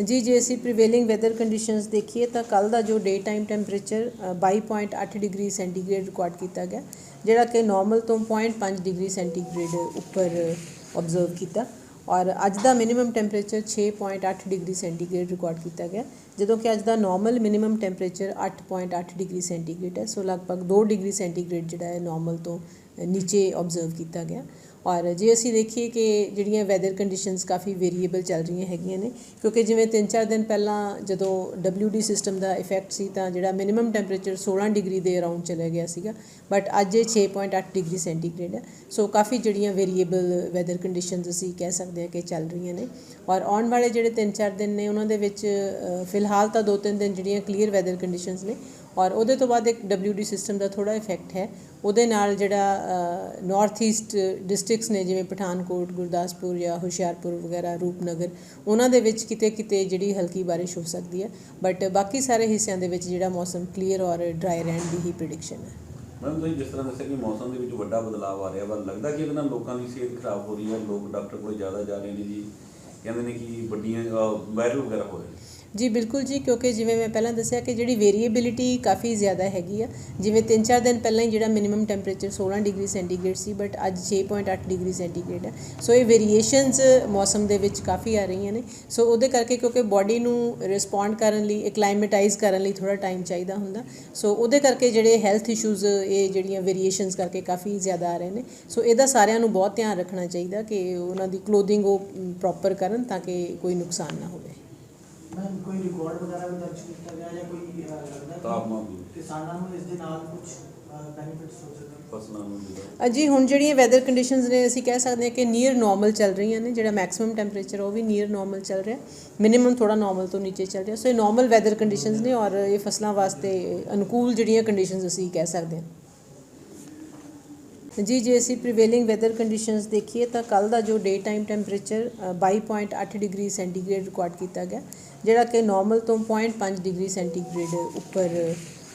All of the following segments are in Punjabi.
ਜੀ ਜੇ ਅਸੀਂ ਪ੍ਰੀਵੇਲਿੰਗ ਵੈਦਰ ਕੰਡੀਸ਼ਨਸ ਦੇਖੀਏ ਤਾਂ ਕੱਲ ਦਾ ਜੋ day time temperature 22.8 degree centigrade record ਕੀਤਾ ਗਿਆ ਜਿਹੜਾ ਕਿ ਨਾਰਮਲ ਤੋਂ 0.5 ਡਿਗਰੀ ਸੈਂਟੀਗ੍ਰੇਡ ਉੱਪਰ ਆਬਜ਼ਰਵ ਕੀਤਾ ਔਰ ਅੱਜ ਦਾ minimum temperature 6.8 degree centigrade record ਕੀਤਾ ਗਿਆ ਜਦੋਂ ਕਿ ਅੱਜ ਦਾ normal minimum temperature 8.8 degree centigrade ਹੈ ਸੋ ਲਗਭਗ 2 ਡਿਗਰੀ ਸੈਂਟੀਗ੍ਰੇਡ ਜਿਹੜਾ ਹੈ ਨਾਰਮਲ ਤੋਂ ਨੀਚੇ ਆਬਜ਼ਰਵ ਕੀਤਾ ਗਿਆ ਔਰ ਜੇ ਅਸੀਂ ਦੇਖੀਏ ਕਿ ਜਿਹੜੀਆਂ ਵੈਦਰ ਕੰਡੀਸ਼ਨਸ ਕਾਫੀ ਵੇਰੀਏਬਲ ਚੱਲ ਰਹੀਆਂ ਹੈਗੀਆਂ ਨੇ, ਕਿਉਂਕਿ ਜਿਵੇਂ 3-4 ਦਿਨ ਪਹਿਲਾਂ ਜਦੋਂ WD ਸਿਸਟਮ ਦਾ ਇਫੈਕਟ ਸੀ ਤਾਂ ਜਿਹੜਾ ਮਿਨੀਮਮ ਟੈਂਪਰੇਚਰ 16 ਡਿਗਰੀ ਦੇ ਅਰਾਊਂਡ ਚਲਾ ਗਿਆ ਸੀਗਾ ਬਟ ਅੱਜ ਇਹ 6.8 ਡਿਗਰੀ ਸੈਂਟੀਗ੍ਰੇਡ ਹੈ। ਸੋ ਕਾਫੀ ਜਿਹੜੀਆਂ ਵੇਰੀਏਬਲ ਵੈਦਰ ਕੰਡੀਸ਼ਨਸ ਅਸੀਂ ਕਹਿ ਸਕਦੇ ਹਾਂ ਕਿ ਚੱਲ ਰਹੀਆਂ ਨੇ। ਔਰ ਆਉਣ ਵਾਲੇ ਜਿਹੜੇ 3-4 ਦਿਨ ਨੇ, ਉਹਨਾਂ ਦੇ ਵਿੱਚ ਫਿਲਹਾਲ ਤਾਂ 2-3 ਦਿਨ ਜਿਹੜੀਆਂ ਕਲੀਅਰ ਵੈਦਰ ਕੰਡੀਸ਼ਨਸ ਨੇ, ਔਰ ਉਹਦੇ ਤੋਂ ਬਾਅਦ ਇੱਕ WD ਸਿਸਟਮ ਦਾ ਥੋੜਾ ਇਫੈਕਟ ਹੈ। ਉਹਦੇ ਨਾਲ ਜਿਹੜਾ ਨਾਰਥ ਈਸਟ ਡਿਸਟ੍ਰਿਕਟਸ ਨੇ ਜਿਵੇਂ ਪਠਾਨਕੋਟ, ਗੁਰਦਾਸਪੁਰ ਜਾਂ ਹੁਸ਼ਿਆਰਪੁਰ ਵਗੈਰਾ, ਰੂਪਨਗਰ, ਉਹਨਾਂ ਦੇ ਵਿੱਚ ਕਿਤੇ ਕਿਤੇ ਜਿਹੜੀ ਹਲਕੀ ਬਾਰਿਸ਼ ਹੋ ਸਕਦੀ ਹੈ। ਬਟ ਬਾਕੀ ਸਾਰੇ ਹਿੱਸਿਆਂ ਦੇ ਵਿੱਚ ਜਿਹੜਾ ਮੌਸਮ ਕਲੀਅਰ ਔਰ ਡਰਾਈ ਰਹਿਣ ਦੀ ਹੀ ਪ੍ਰੈਡਿਕਸ਼ਨ ਹੈ। ਮੈਮ ਤੁਸੀਂ ਜਿਸ ਤਰ੍ਹਾਂ ਦੱਸਿਆ ਕਿ ਮੌਸਮ ਦੇ ਵਿੱਚ ਵੱਡਾ ਬਦਲਾਅ ਆ ਰਿਹਾ ਵਾ, ਲੱਗਦਾ ਕਿ ਇਹਦੇ ਨਾਲ ਲੋਕਾਂ ਦੀ ਸਿਹਤ ਖਰਾਬ ਹੋ ਰਹੀ ਹੈ? ਲੋਕ ਡਾਕਟਰ ਕੋਲ ਜ਼ਿਆਦਾ ਜਾ ਰਹੇ ਨੇ ਜੀ। ਕਹਿੰਦੇ ਨੇ ਕਿ ਵੱਡੀਆਂ ਵਾਇਰਲ ਵਗੈਰਾ ਹੋ ਰਹੇ ਨੇ। ਜੀ ਬਿਲਕੁਲ ਜੀ, ਕਿਉਂਕਿ ਜਿਵੇਂ ਮੈਂ ਪਹਿਲਾਂ ਦੱਸਿਆ ਕਿ ਜਿਹੜੀ ਵੇਰੀਏਬਿਲਿਟੀ ਕਾਫੀ ਜ਼ਿਆਦਾ ਹੈਗੀ ਆ। ਜਿਵੇਂ 3-4 ਦਿਨ ਪਹਿਲਾਂ ਹੀ ਜਿਹੜਾ ਮਿਨੀਮਮ ਟੈਂਪਰੇਚਰ 16 ਡਿਗਰੀ ਸੈਂਟੀਗ੍ਰੇਡ ਸੀ ਬਟ ਅੱਜ 6.8 ਡਿਗਰੀ ਸੈਂਟੀਗ੍ਰੇਡ ਹੈ ਸੋ ਇਹ ਵੇਰੀਏਸ਼ਨਸ ਮੌਸਮ ਦੇ ਵਿੱਚ ਕਾਫੀ ਆ ਰਹੀਆਂ ਨੇ। ਸੋ ਉਹਦੇ ਕਰਕੇ ਕਿਉਂਕਿ ਬਾਡੀ ਨੂੰ ਰਿਸਪੌਂਡ ਕਰਨ ਲਈ ਐਕਲਾਈਮੇਟਾਈਜ਼ ਕਰਨ ਲਈ ਥੋੜਾ ਟਾਈਮ ਚਾਹੀਦਾ ਹੁੰਦਾ। ਸੋ ਉਹਦੇ ਕਰਕੇ ਜਿਹੜੇ ਹੈਲਥ ਇਸ਼ੂਜ਼ ਇਹ ਜਿਹੜੀਆਂ ਵੇਰੀਏਸ਼ਨਸ ਕਰਕੇ ਕਾਫੀ ਜ਼ਿਆਦਾ ਆ ਰਹੇ ਨੇ। ਸੋ ਇਹਦਾ ਸਾਰਿਆਂ ਨੂੰ ਬਹੁਤ ਧਿਆਨ ਰੱਖਣਾ ਚਾਹੀਦਾ ਕਿ ਉਹਨਾਂ ਦੀ ਕਲੋਥਿੰਗ ਉਹ ਪ੍ਰੋਪਰ ਕਰਨ ਤਾਂ ਕਿ ਕੋਈ ਨੁਕਸਾਨ ਨਾ ਹੋਵੇ। ਮੈਮ ਕੋਈ ਰਿਕਾਰਡ ਵਗੈਰਾ ਵੀ ਦਰਜ ਕੀਤਾ ਗਿਆ ਜਾਂ ਕੋਈ ਅਹ, ਲੱਗਦਾ ਕਿ ਤਾਪਮਾਨ ਵੀ। ਕਿਸਾਨਾਂ ਨੂੰ ਇਸ ਦੇ ਨਾਲ ਕੁਝ ਬੈਨੀਫਿਟਸ ਹੋ ਸਕਦੇ? ਫਸਲਾਂ ਨੂੰ ਜਿਹੜਾ ਅਜੀ ਹੁਣ ਜਿਹੜੀਆਂ ਵੈਦਰ ਕੰਡੀਸ਼ਨਸ ਨੇ ਅਸੀਂ ਕਹਿ ਸਕਦੇ ਹਾਂ ਕਿ ਨੀਅਰ ਨਾਰਮਲ ਚੱਲ ਰਹੀਆਂ ਨੇ ਜਿਹੜਾ ਮੈਕਸਿਮਮ ਟੈਂਪਰੇਚਰ ਉਹ ਵੀ ਨੀਅਰ ਨਾਰਮਲ ਚੱਲ ਰਿਹਾ। ਮਿਨੀਮਮ ਥੋੜਾ ਨਾਰਮਲ ਤੋਂ ਨੀਚੇ ਚੱਲ ਰਿਹਾ। ਸੋ ਇਹ ਨਾਰਮਲ ਵੈਦਰ ਕੰਡੀਸ਼ਨਸ ਨੇ ਔਰ ਇਹ ਫਸਲਾਂ ਵਾਸਤੇ ਅਨੁਕੂਲ ਜਿਹੜੀਆਂ ਕੰਡੀਸ਼ਨਸ ਅਸੀਂ ਕਹਿ ਸਕਦੇ ਹਾਂ। ਜੀ ਜੇ ਅਸੀਂ ਪ੍ਰੀਵੇਲਿੰਗ ਵੈਦਰ ਕੰਡੀਸ਼ਨਸ ਦੇਖੀਏ ਤਾਂ ਕੱਲ ਦਾ ਜੋ day time temperature 22.8 degree centigrade record ਕੀਤਾ ਗਿਆ ਜਿਹੜਾ ਕਿ ਨਾਰਮਲ ਤੋਂ 0.5 ਡਿਗਰੀ ਸੈਂਟੀਗ੍ਰੇਡ ਉੱਪਰ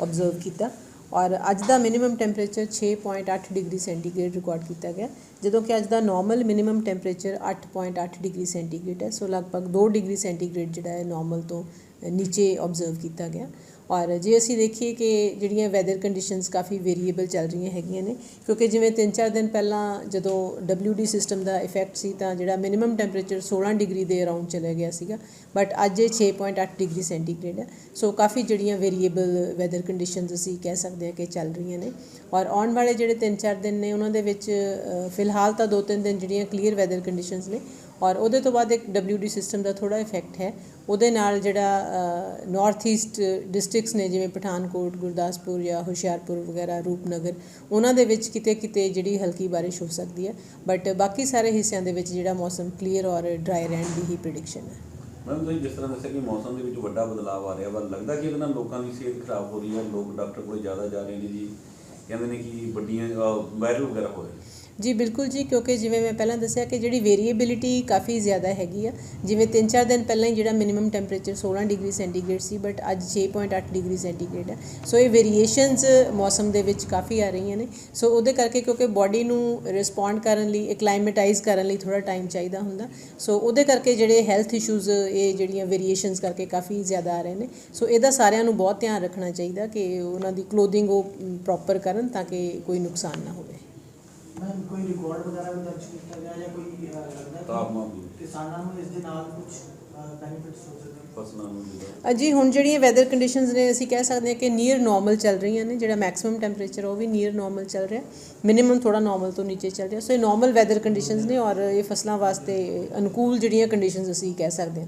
ਆਬਜ਼ਰਵ ਕੀਤਾ ਔਰ ਅੱਜ ਦਾ minimum temperature 6.8 degree centigrade record ਕੀਤਾ ਗਿਆ ਜਦੋਂ ਕਿ ਅੱਜ ਦਾ normal minimum temperature 8.8 degree centigrade ਹੈ ਸੋ ਲਗਭਗ 2 ਡਿਗਰੀ ਸੈਂਟੀਗ੍ਰੇਡ ਜਿਹੜਾ ਹੈ ਨਾਰਮਲ ਤੋਂ ਨੀਚੇ ਆਬਜ਼ਰਵ ਕੀਤਾ ਗਿਆ ਔਰ ਜੇ ਅਸੀਂ ਦੇਖੀਏ ਕਿ ਜਿਹੜੀਆਂ ਵੈਦਰ ਕੰਡੀਸ਼ਨਸ ਕਾਫੀ ਵੇਰੀਏਬਲ ਚੱਲ ਰਹੀਆਂ ਹੈਗੀਆਂ ਨੇ, ਕਿਉਂਕਿ ਜਿਵੇਂ 3-4 ਦਿਨ ਪਹਿਲਾਂ ਜਦੋਂ WD ਸਿਸਟਮ ਦਾ ਇਫੈਕਟ ਸੀ ਤਾਂ ਜਿਹੜਾ ਮਿਨੀਮਮ ਟੈਂਪਰੇਚਰ 16 ਡਿਗਰੀ ਦੇ ਅਰਾਊਂਡ ਚਲਾ ਗਿਆ ਸੀਗਾ ਬਟ ਅੱਜ ਇਹ 6.8 ਡਿਗਰੀ ਸੈਂਟੀਗ੍ਰੇਡ ਹੈ। ਸੋ ਕਾਫੀ ਜਿਹੜੀਆਂ ਵੇਰੀਏਬਲ ਵੈਦਰ ਕੰਡੀਸ਼ਨਸ ਅਸੀਂ ਕਹਿ ਸਕਦੇ ਹਾਂ ਕਿ ਚੱਲ ਰਹੀਆਂ ਨੇ। ਔਰ ਆਉਣ ਵਾਲੇ ਜਿਹੜੇ 3-4 ਦਿਨ ਨੇ, ਉਹਨਾਂ ਦੇ ਵਿੱਚ ਫਿਲਹਾਲ ਤਾਂ 2-3 ਦਿਨ ਜਿਹੜੀਆਂ ਕਲੀਅਰ ਵੈਦਰ ਕੰਡੀਸ਼ਨਸ ਨੇ, ਔਰ ਉਹਦੇ ਤੋਂ ਬਾਅਦ ਇੱਕ WD ਸਿਸਟਮ ਦਾ ਥੋੜਾ ਇਫੈਕਟ ਹੈ। ਉਹਦੇ ਨਾਲ ਜਿਹੜਾ ਨਾਰਥ ਈਸਟ ਡਿਸਟ੍ਰਿਕਟਸ ਨੇ, ਜਿਵੇਂ ਪਠਾਨਕੋਟ, ਗੁਰਦਾਸਪੁਰ ਜਾਂ ਹੁਸ਼ਿਆਰਪੁਰ ਵਗੈਰਾ, ਰੂਪਨਗਰ, ਉਹਨਾਂ ਦੇ ਵਿੱਚ ਕਿਤੇ ਕਿਤੇ ਜਿਹੜੀ ਹਲਕੀ ਬਾਰਿਸ਼ ਹੋ ਸਕਦੀ ਹੈ। ਬਟ ਬਾਕੀ ਸਾਰੇ ਹਿੱਸਿਆਂ ਦੇ ਵਿੱਚ ਜਿਹੜਾ ਮੌਸਮ ਕਲੀਅਰ ਔਰ ਡਰਾਈ ਰਹਿਣ ਦੀ ਹੀ ਪ੍ਰੈਡਿਕਸ਼ਨ ਹੈ। ਮੈਮ ਤੁਸੀਂ ਜਿਸ ਤਰ੍ਹਾਂ ਦੱਸਿਆ ਕਿ ਮੌਸਮ ਦੇ ਵਿੱਚ ਵੱਡਾ ਬਦਲਾਅ ਆ ਰਿਹਾ ਵਾ, ਲੱਗਦਾ ਕਿ ਇਹਦੇ ਨਾਲ ਲੋਕਾਂ ਦੀ ਸਿਹਤ ਖਰਾਬ ਹੋ ਰਹੀ ਹੈ, ਲੋਕ ਡਾਕਟਰ ਕੋਲ ਜ਼ਿਆਦਾ ਜਾ ਰਹੇ ਨੇ ਜੀ। ਕਹਿੰਦੇ ਨੇ ਕਿ ਵੱਡੀਆਂ ਵਾਇਰਲ ਵਗੈਰਾ ਹੋ ਰਹੇ ਜੀ ਬਿਲਕੁਲ ਜੀ, ਕਿਉਂਕਿ ਜਿਵੇਂ ਮੈਂ ਪਹਿਲਾਂ ਦੱਸਿਆ ਕਿ ਜਿਹੜੀ ਵੇਰੀਏਬਿਲਿਟੀ ਕਾਫੀ ਜ਼ਿਆਦਾ ਹੈਗੀ ਆ। ਜਿਵੇਂ 3-4 ਦਿਨ ਪਹਿਲਾਂ ਹੀ ਜਿਹੜਾ ਮਿਨੀਮਮ ਟੈਂਪਰੇਚਰ 16 ਡਿਗਰੀ ਸੈਂਟੀਗ੍ਰੇਡ ਸੀ ਬਟ ਅੱਜ 6.8 ਡਿਗਰੀ ਸੈਂਟੀਗ੍ਰੇਡ ਹੈ ਸੋ ਇਹ ਵੇਰੀਏਸ਼ਨਸ ਮੌਸਮ ਦੇ ਵਿੱਚ ਕਾਫੀ ਆ ਰਹੀਆਂ ਨੇ। ਸੋ ਉਹਦੇ ਕਰਕੇ ਕਿਉਂਕਿ ਬਾਡੀ ਨੂੰ ਰਿਸਪੌਂਡ ਕਰਨ ਲਈ ਐਕਲਾਈਮੇਟਾਈਜ਼ ਕਰਨ ਲਈ ਥੋੜਾ ਟਾਈਮ ਚਾਹੀਦਾ ਹੁੰਦਾ। ਸੋ ਉਹਦੇ ਕਰਕੇ ਜਿਹੜੇ ਹੈਲਥ ਇਸ਼ੂਜ਼ ਇਹ ਜਿਹੜੀਆਂ ਵੇਰੀਏਸ਼ਨਸ ਕਰਕੇ ਕਾਫੀ ਜ਼ਿਆਦਾ ਆ ਰਹੇ ਨੇ। ਸੋ ਇਹਦਾ ਸਾਰਿਆਂ ਨੂੰ ਬਹੁਤ ਧਿਆਨ ਰੱਖਣਾ ਚਾਹੀਦਾ ਕਿ ਉਹਨਾਂ ਦੀ ਕਲੋਥਿੰਗ ਉਹ ਪ੍ਰੋਪਰ ਕਰਨ ਤਾਂ ਕਿ ਕੋਈ ਨੁਕਸਾਨ ਨਾ ਹੋਵੇ। ਮੈਮ ਕੋਈ ਰਿਕਾਰਡ ਵਗੈਰਾ ਵੀ ਦਰਜ ਕੀਤਾ ਗਿਆ ਜਾਂ ਕੋਈ ਅਹ, ਲੱਗਦਾ ਤਾਪਮਾਨ ਕਿ ਵੀ। ਕਿਸਾਨਾਂ ਨੂੰ ਇਸ ਦੇ ਨਾਲ ਕੁਝ ਬੈਨੀਫਿਟਸ ਹੋ ਸਕਦੇ ਫਸਲਾਂ ਨੂੰ ਜਿਹੜਾ ਅਜੀ ਹੁਣ ਜਿਹੜੀਆਂ ਵੈਦਰ ਕੰਡੀਸ਼ਨਸ ਨੇ ਅਸੀਂ ਕਹਿ ਸਕਦੇ ਹਾਂ ਕਿ ਨੀਅਰ ਨਾਰਮਲ ਚੱਲ ਰਹੀਆਂ ਨੇ ਜਿਹੜਾ ਮੈਕਸਿਮਮ ਟੈਂਪਰੇਚਰ ਉਹ ਵੀ ਨੀਅਰ ਨਾਰਮਲ ਚੱਲ ਰਿਹਾ। ਮਿਨੀਮਮ ਥੋੜਾ ਨਾਰਮਲ ਤੋਂ ਨੀਚੇ ਚੱਲ ਰਿਹਾ। ਸੋ ਇਹ ਨਾਰਮਲ ਵੈਦਰ ਕੰਡੀਸ਼ਨਸ ਨੇ ਔਰ ਇਹ ਫਸਲਾਂ ਵਾਸਤੇ ਅਨੁਕੂਲ ਜਿਹੜੀਆਂ ਕੰਡੀਸ਼ਨਸ ਅਸੀਂ ਕਹਿ ਸਕਦੇ ਹਾਂ।